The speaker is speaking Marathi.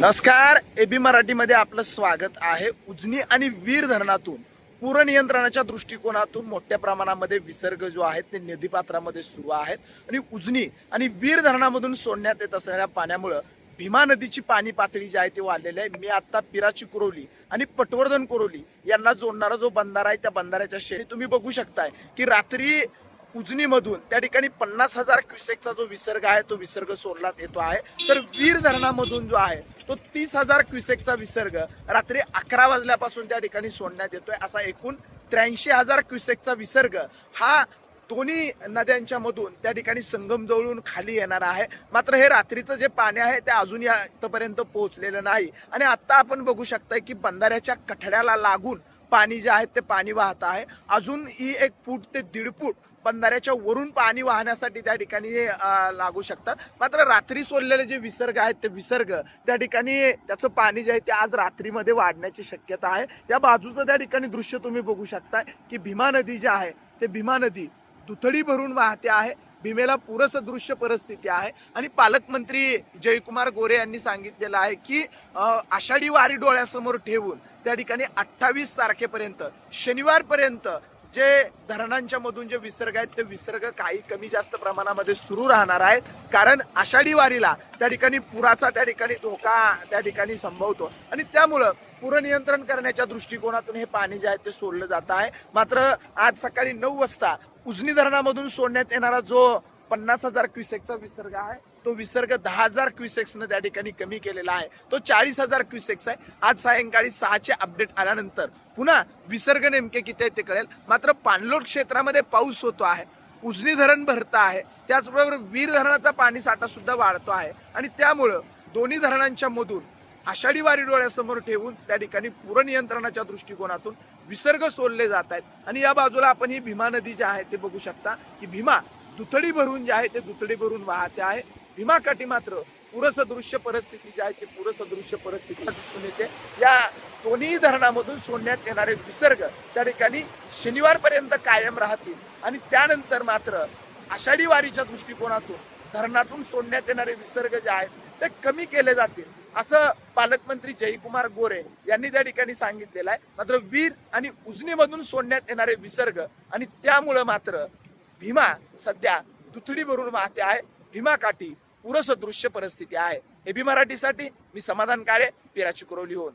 नमस्कार एबी मराठीमध्ये आपलं स्वागत आहे उजनी आणि वीर धरणातून. पूर नियंत्रणाच्या दृष्टिकोनातून मोठ्या प्रमाणामध्ये विसर्ग जो आहे ते नदीपात्रामध्ये सुरू आहेत. आणि उजनी आणि वीर धरणामधून सोडण्यात येत असलेल्या पाण्यामुळं भीमा नदीची पाणी पातळी जी आहे ती वाढलेली आहे. मी आता पिराची कुरवली आणि पटवर्धन कुरवली यांना जोडणारा जो बंधारा आहे त्या बंधाऱ्याच्या शेरी तुम्ही बघू शकताय की रात्री उजनीमधून त्या ठिकाणी पन्नास हजार क्युसेकचा जो विसर्ग आहे तो विसर्ग सोडण्यात येतो आहे. तर वीर धरणामधून जो आहे तो तीस हजार क्युसेकचा विसर्ग रात्री अकरा वाजल्यापासून त्या ठिकाणी सोडण्यात येतोय असा एकूण त्र्याऐंशी हजार क्युसेकचा विसर्ग हा दोन्ही नद्यांच्या मधून त्या ठिकाणी संगम जवळून खाली येणार आहे. मात्र हे रात्रीचं जे पाणी आहे ते अजून या इथपर्यंत पोहोचलेलं नाही. आणि आत्ता आपण बघू शकताय की बंधाऱ्याच्या कठड्याला लागून पाणी जे आहे ते पाणी वाहत आहे. अजून ही एक फूट ते दीड फूट बंधाऱ्याच्या वरून पाणी वाहण्यासाठी त्या ठिकाणी लागू शकतात. मात्र रात्री सोडलेले जे विसर्ग आहेत ते विसर्ग त्या ठिकाणी त्याचं पाणी जे आहे ते आज रात्रीमध्ये वाढण्याची शक्यता आहे. या बाजूचं त्या ठिकाणी दृश्य तुम्ही बघू शकताय की भीमा नदी जी आहे ते भीमा नदी दुथडी भरून वाहते आहे. भीमेला पुरसदृश्य परिस्थिती आहे. आणि पालकमंत्री जयकुमार गोरे यांनी सांगितलेलं आहे की आषाढी वारी डोळ्यासमोर ठेवून त्या ठिकाणी अठ्ठावीस तारखेपर्यंत शनिवारपर्यंत जे धरणांच्या मधून जे विसर्ग आहेत ते विसर्ग काही कमी जास्त प्रमाणामध्ये सुरू राहणार आहेत. कारण आषाढी वारीला त्या ठिकाणी पुराचा त्या ठिकाणी धोका त्या ठिकाणी संभवतो. आणि त्यामुळं पूर नियंत्रण करण्याच्या दृष्टिकोनातून हे पाणी जे आहे ते सोडलं जात आहे. मात्र आज सकाळी नऊ वाजता उजनी धरणामधून सोडण्यात येणारा जो पन्नास हजार क्युसेकचा विसर्ग आहे तो विसर्ग दहा हजार क्युसेक्सनं त्या ठिकाणी कमी केलेला आहे. तो चाळीस हजार क्युसेक्स आहे. आज सायंकाळी सहाचे अपडेट आल्यानंतर पुन्हा विसर्ग नेमके किती आहे ते कळेल. मात्र पाणलोट क्षेत्रामध्ये पाऊस होतो आहे. उजनी धरण भरतं आहे. त्याचबरोबर वीर धरणाचा पाणी साठा सुद्धा वाढतो आहे. आणि त्यामुळं दोन्ही धरणांच्या मधून आषाढी वारी डोळ्यासमोर ठेवून त्या ठिकाणी पूर नियंत्रणाच्या दृष्टिकोनातून विसर्ग सोडले जात आहेत. आणि या बाजूला आपण ही भीमा नदी जी आहे ते बघू शकता की भीमा दुथडी भरून जे आहे ते दुथडी भरून वाहते आहे. भीमाकाठी मात्र पुरसदृश्य परिस्थिती जी आहे ती पुरसदृश्य परिस्थिती दिसून येते. या दोन्ही धरणामधून सोडण्यात येणारे विसर्ग त्या ठिकाणी शनिवारपर्यंत कायम राहतील. आणि त्यानंतर मात्र आषाढी वारीच्या दृष्टिकोनातून धरणातून सोडण्यात येणारे विसर्ग जे आहेत ते कमी केले जातील. असं पालकमंत्री जयकुमार गोरे यांनी त्या ठिकाणी सांगितलेलं आहे. मात्र वीर आणि उजनीमधून सोडण्यात येणारे विसर्ग आणि त्यामुळं मात्र भीमा सध्या दुथडी भरून वाहते आहे. भीमा काठी पुरसदृश्य परिस्थिती आहे. एबी मराठीसाठी मी समाधान काळे पिराची कुरवली होऊन.